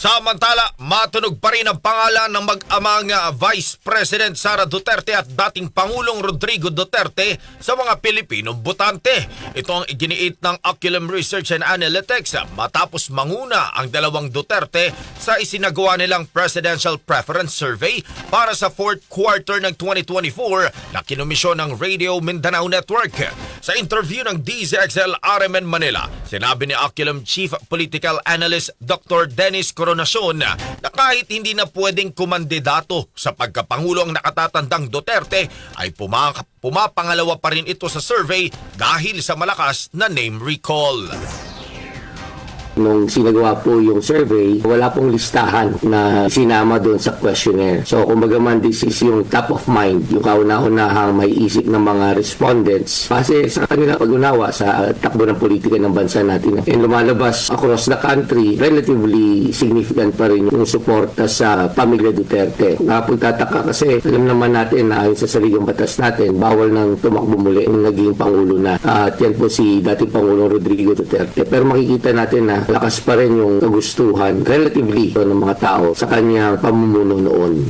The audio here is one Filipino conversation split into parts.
Samantala, matunog pa rin ang pangalan ng mag-amang uh, Vice President Sara Duterte at dating Pangulong Rodrigo Duterte sa mga Pilipinong botante. Ito ang iginiit ng Oculum Research and Analytics matapos manguna ang dalawang Duterte sa isinagawa nilang Presidential Preference Survey para sa fourth quarter ng 2024 na kinomisyon ng Radio Mindanao Network. Sa interview ng DZXL RMN Manila, sinabi ni Oculum Chief Political Analyst Dr. Dennis Coronacion na kahit hindi na pwedeng kumandidato sa pagkapangulo ang nakatatandang Duterte ay puma- pumapangalawa pa rin ito sa survey dahil sa malakas na name recall. Nung sinagawa po yung survey, wala pong listahan na sinama doon sa questionnaire. So, kumbaga man, this is yung top of mind, yung kauna-unahang may isip ng mga respondents. Kasi sa kanila pag-unawa sa takbo ng politika ng bansa natin. And lumalabas across the country, relatively significant pa rin yung suporta sa pamilya Duterte. Nakapagtataka kasi alam naman natin na ayon sa saligang batas natin, bawal nang tumakbo muli yung naging Pangulo na. At yan po si dating Pangulong Rodrigo Duterte. Pero makikita natin na lakas pa rin yung kagustuhan relatively ng mga tao sa kanyang pamumuno noon.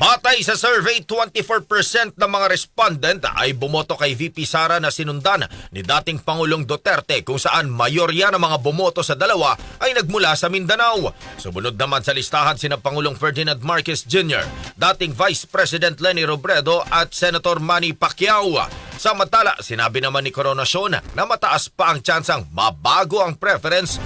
Batay sa survey, 24% ng mga respondent ay bumoto kay VP Sara na sinundan ni dating Pangulong Duterte kung saan mayorya ng mga bumoto sa dalawa ay nagmula sa Mindanao. Sumunod naman sa listahan sina Pangulong Ferdinand Marcos Jr., dating Vice President Lenny Robredo at Senator Manny Pacquiao. Samantala, sinabi naman ni Coronacion na mataas pa ang tsansang mabago ang preference